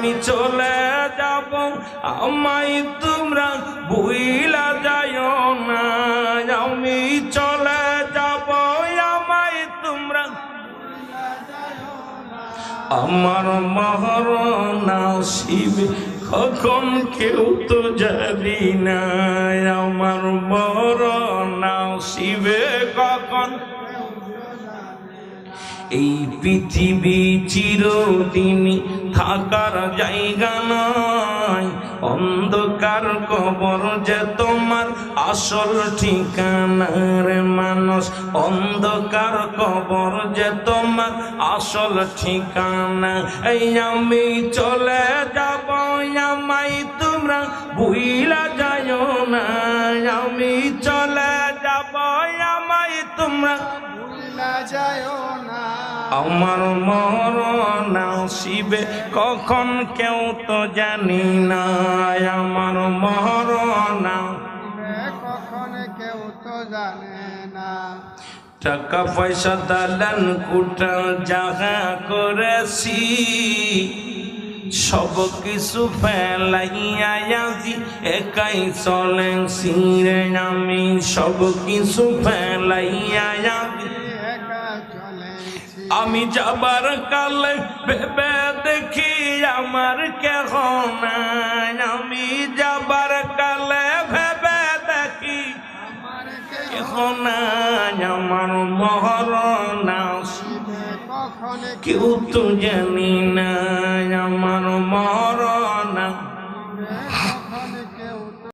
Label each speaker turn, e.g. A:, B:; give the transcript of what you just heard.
A: আমি চলে যাব, আমায় তোমরা ভুইলা যায় না। আমি চলে যাব, আমায় তোমরা আমার মহারণা শিব, কখন কেউ তো জানি না। আমার মহারণা শিবে, কখন এই পৃথিবী চিরদিনই থাকার জায়গা নয় অন্ধকার কবর যে তোমার আসল ঠিকানার মানুষ। অন্ধকার কবর যে তোমার আসল ঠিকানা। এই আমি চলে যাব আমাই তোমরা ভুইলা যায় না। আমি চলে যাব আমাই তোমরা
B: ভুলা যায় না।
A: আমার মরণ শিবে কখন কেউ তো জানি না আমার মরণ
B: কখন কেউ তো জানে না।
A: টাকা পয়সা দালান কুটা জাগা করেছি সব কিছু ফেলাইয়া আজি একাই চলে সিরে আমি সব কিছু ফেলাইয়া আজি
B: একা চলেছি
A: আমি যাবার কাল ভেবে দেখি আমার কেহ নাই। আমি যাবার কালে ভেবে দেখি
B: আমার কে
A: কেহ নাই। আমার
B: মহর না
A: কেউ তো জানি না